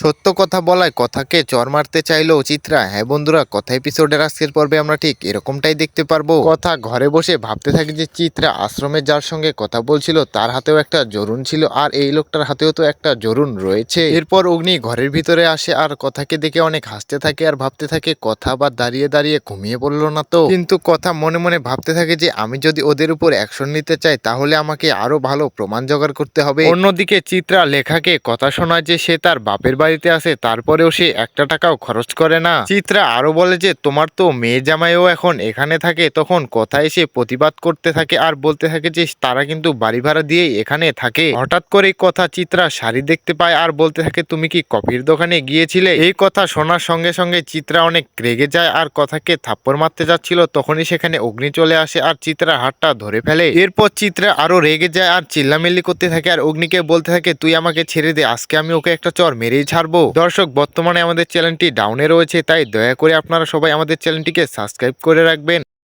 সত্য কথা বলায় কথাকে চর মারতে চাইলো চিত্রা। হ্যাঁ বন্ধুরা, কথা এপিসোডের আজকের পর্বে আমরা ঠিক এরকমটাই দেখতে পারব। কথা ঘরে বসে ভাবতে থাকি যে চিত্রা আশ্রমে যার সঙ্গে কথা বলছিল তার হাতেও একটা জরুন ছিল আর এই লোকটার হাতেও তো একটা জরুন রয়েছে। এরপর অগ্নি ঘরের ভিতরে আসে আর কথাকে দেখে অনেক হাসতে থাকে আর ভাবতে থাকে কথা বা দাঁড়িয়ে দাঁড়িয়ে ঘুমিয়ে পড়ল না তো। কিন্তু কথা মনে মনে ভাবতে থাকে যে আমি যদি ওদের উপর অ্যাকশন নিতে চাই তাহলে আমাকে আরও ভালো প্রমাণ জোগাড় করতে হবে। অন্যদিকে চিত্রা লেখাকে কথা শোনায় যে সে তার বাপের বাড়িতে আছে, তারপরেও সে একটা টাকাও খরচ করে না। চিত্রা আরও বলে যে, তোমার তো মেয়ে জামাইও এখন এখানে থাকে, তখন কথা এসে প্রতিবাদ করতে থাকে আর বলতে থাকে যে, তারা কিন্তু বাড়ি ভাড়া দিয়ে এখানে থাকে। হঠাৎ করে কথা চিত্রা শাড়ি দেখতে পায় আর বলতে থাকে, তুমি কি কফির দোকানে গিয়েছিলে? এই কথা শোনার সঙ্গে সঙ্গে চিত্রা অনেক রেগে যায় আর কথাকে থাপ্পড় মারতে যাচ্ছিল, তখনই সেখানে অগ্নি চলে আসে আর চিত্রা হাতটা ধরে ফেলে। এরপর চিত্রা আরও রেগে যায় আর চিল্লামিল্লি করতে থাকে আর অগ্নিকে বলতে থাকে, তুই আমাকে ছেড়ে দে, আজকে আমি ওকে একটা চর মেরেই ছাড়বো। দর্শক, বর্তমানে আমাদের চ্যানেলটি ডাউনে রয়েছে, তাই দয়া করে আপনারা সবাই আমাদের চ্যানেলটিকে সাবস্ক্রাইব করে রাখবেন।